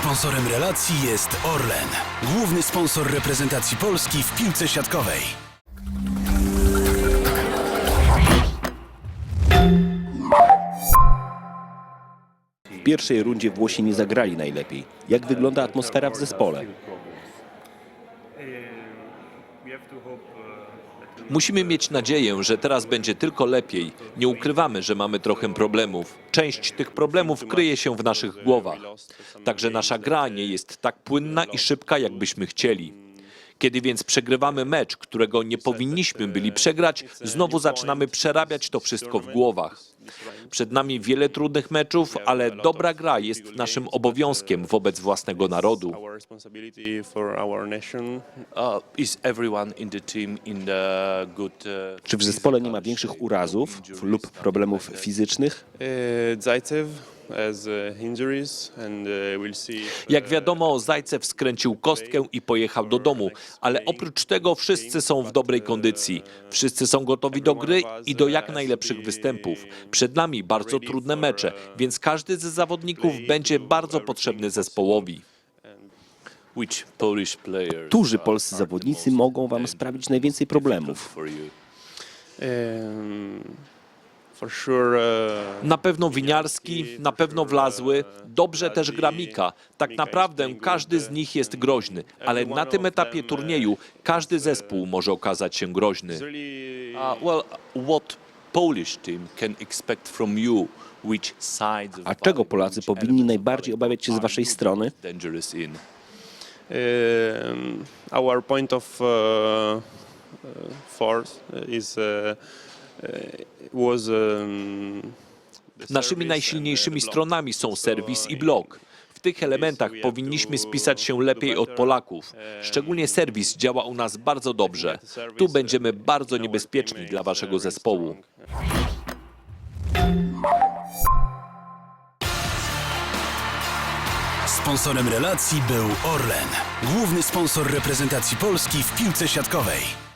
Sponsorem relacji jest Orlen, główny sponsor reprezentacji Polski w piłce siatkowej. W pierwszej rundzie Włosi nie zagrali najlepiej. Jak wygląda atmosfera w zespole? Musimy mieć nadzieję, że teraz będzie tylko lepiej. Nie ukrywamy, że mamy trochę problemów. Część tych problemów kryje się w naszych głowach. Także nasza gra nie jest tak płynna i szybka, jakbyśmy chcieli. Kiedy więc przegrywamy mecz, którego nie powinniśmy byli przegrać, znowu zaczynamy przerabiać to wszystko w głowach. Przed nami wiele trudnych meczów, ale dobra gra jest naszym obowiązkiem wobec własnego narodu. Uh? Uh, Czy w zespole nie ma większych urazów lub problemów fizycznych? Uh, Uh, injuries, and uh, we'll see. if, Jak uh, wiadomo, Zajcew skręcił kostkę i pojechał do domu, ale oprócz tego wszyscy są w dobrej kondycji. Wszyscy są gotowi do gry i do jak najlepszych występów. Przed nami bardzo trudne mecze, więc każdy ze zawodników będzie bardzo potrzebny zespołowi. Którzy polscy zawodnicy mogą wam sprawić najwięcej problemów? Na pewno Winiarski, na pewno Wlazły, dobrze też gra Mika. Tak naprawdę każdy z nich jest groźny, ale na tym etapie turnieju każdy zespół może okazać się groźny. it's really Uh, well, what Polish team can expect from you? Which sides of A czego Polacy powinni najbardziej obawiać się z waszej strony? Our point of force is uh, uh, was um, Naszymi service najsilniejszymi stronami są serwis i uh, blok. W tych elementach powinniśmy spisać się lepiej od Polaków. Szczególnie serwis działa u nas bardzo dobrze. Tu będziemy bardzo niebezpieczni dla waszego zespołu. Sponsorem relacji był Orlen, główny sponsor reprezentacji Polski w piłce siatkowej.